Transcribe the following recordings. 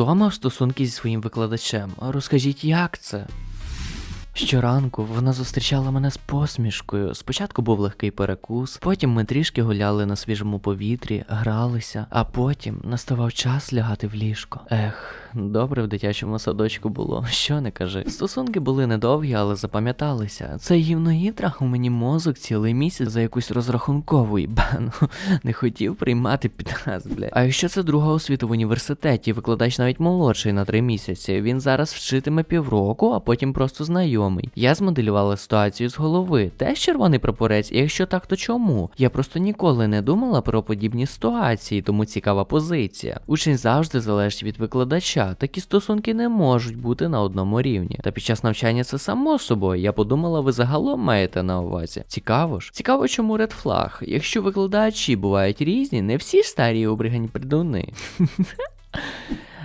Хто мав стосунки зі своїм викладачем? Розкажіть, як це? Щоранку вона зустрічала мене з посмішкою. Спочатку був легкий перекус, потім ми трішки гуляли на свіжому повітрі, гралися, а потім наставав час лягати в ліжко. Ех, добре в дитячому садочку було, що не кажи. Стосунки були недовгі, але запам'яталися. Цей гівноїд трахав мені мозок цілий місяць за якусь розрахункову ібану. Не хотів приймати підраз, бля. А якщо це друга освіта в університеті, викладач навіть молодший на три місяці. Він зараз вчитиме півроку, а потім просто знайомий. Я змоделювала ситуацію з голови. Теж червоний прапорець, і якщо так, то чому? Я просто ніколи не думала про подібні ситуації, тому цікава позиція. Учень завжди залежить від викладача. Такі стосунки не можуть бути на одному рівні. Та під час навчання це само собою. Я подумала, ви загалом маєте на увазі. Цікаво ж. Цікаво, чому ред флаг. Якщо викладачі бувають різні, не всі старі обригані придуни.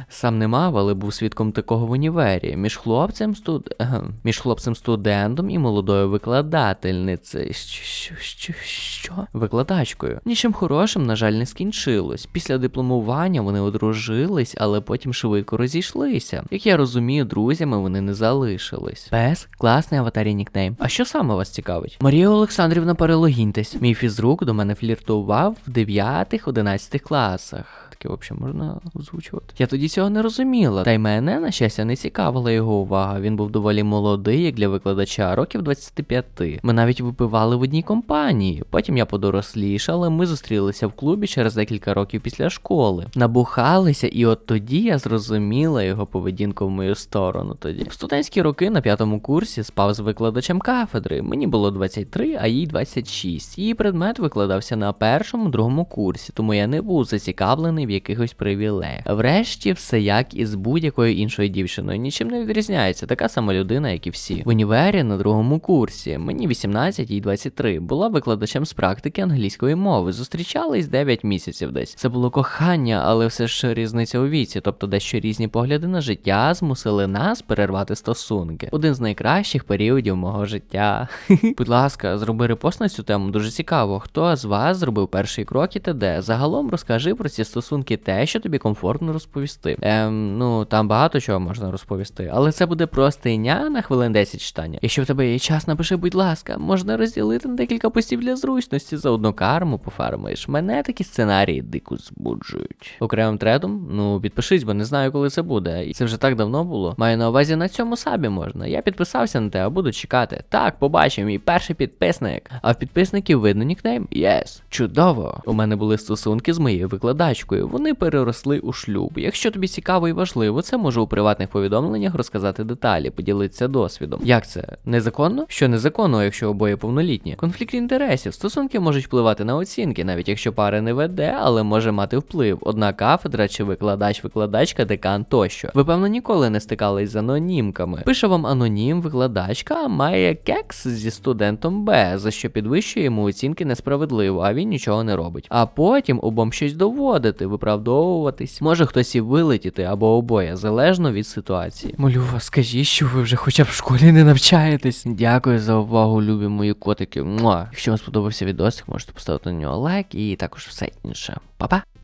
Сам не мав, але був свідком такого в універі. Між хлопцем студ... між хлопцем студентом і молодою викладательницею. Що, що, що? Викладачкою. Нічим хорошим, на жаль, не скінчилось. Після дипломування вони одружились, але потім швидко розійшлися. Як я розумію, друзями вони не залишились. Пес, класний аватарі нікнейм. А що саме вас цікавить? Марія Олександрівна, перелогіньтесь. Мій фізрук до мене фліртував в 9-11 класах. Таке взагалі можна озвучувати. Я тоді цього не розуміла. Та й мене, на щастя, не цікавила його увага. Він був доволі молодий, як для викладача, років 25. Ми навіть випивали в одній компанії. Потім я подорослішала, ми зустрілися в клубі через декілька років після школи. Набухалися, і от тоді я зрозуміла його поведінку в мою сторону. Тоді в студентські роки на п'ятому курсі спав з викладачем кафедри. Мені було 23, а їй 26. Її предмет викладався на першому, другому курсі, тому я не був зацікавлений в якихось привілеях. Врешті, все як і з будь-якою іншою дівчиною. Нічим не відрізняється, така сама людина, як і всі. В універі на другому курсі. Мені 18, їй 23. Була викладачем з практики англійської мови. Зустрічались 9 місяців десь. Це було кохання, але все ж різниця у віці, тобто дещо різні погляди на життя змусили нас перервати стосунки. Один з найкращих періодів мого життя. Будь ласка, зроби репост на цю тему. Дуже цікаво. Хто з вас зробив перший крок і т.д. Загалом розкажи про ці стосунки те, що тобі комфортно розповісти. Ем, ну там багато чого можна розповісти, але це буде простиня на хвилин 10 читання. Якщо в тебе є час, напиши, будь ласка, можна розділити на декілька постів для зручності, за одну карму пофармиш. Мене такі сценарії дико збуджують. Окремим тредом, ну підпишись, бо не знаю, коли це буде. І це вже так давно було. Маю на увазі на цьому сабі можна. Я підписався на те, а буду чекати. Так, побачив, мій перший підписник. А в підписників видно нікнейм? Єс. Чудово. У мене були стосунки з моєю викладачкою. Вони переросли у шлюб. Якщо тобі цікаво і важливо, це можу у приватних повідомленнях розказати деталі, поділитися досвідом. Як це? Незаконно? Що незаконно, якщо обоє повнолітні? Конфлікт інтересів. Стосунки можуть впливати на оцінки, навіть якщо пара не веде, але може мати вплив. Одна кафедра чи викладач, викладачка, декан тощо. Ви певно ніколи не стикались з анонімками. Пише вам анонім, викладачка, має кекс зі студентом Б, за що підвищує йому оцінки несправедливо, а він нічого не робить. А потім обом щось доводити, виправдовуватись. Може хтось і вилетіти або обоє, залежно від ситуації. Молю вас, скажіть, що ви вже хоча б в школі не навчаєтесь. Дякую за увагу, любі мої котики. Муа. Якщо вам сподобався відосик, можете поставити на нього лайк і також все інше. Па-па!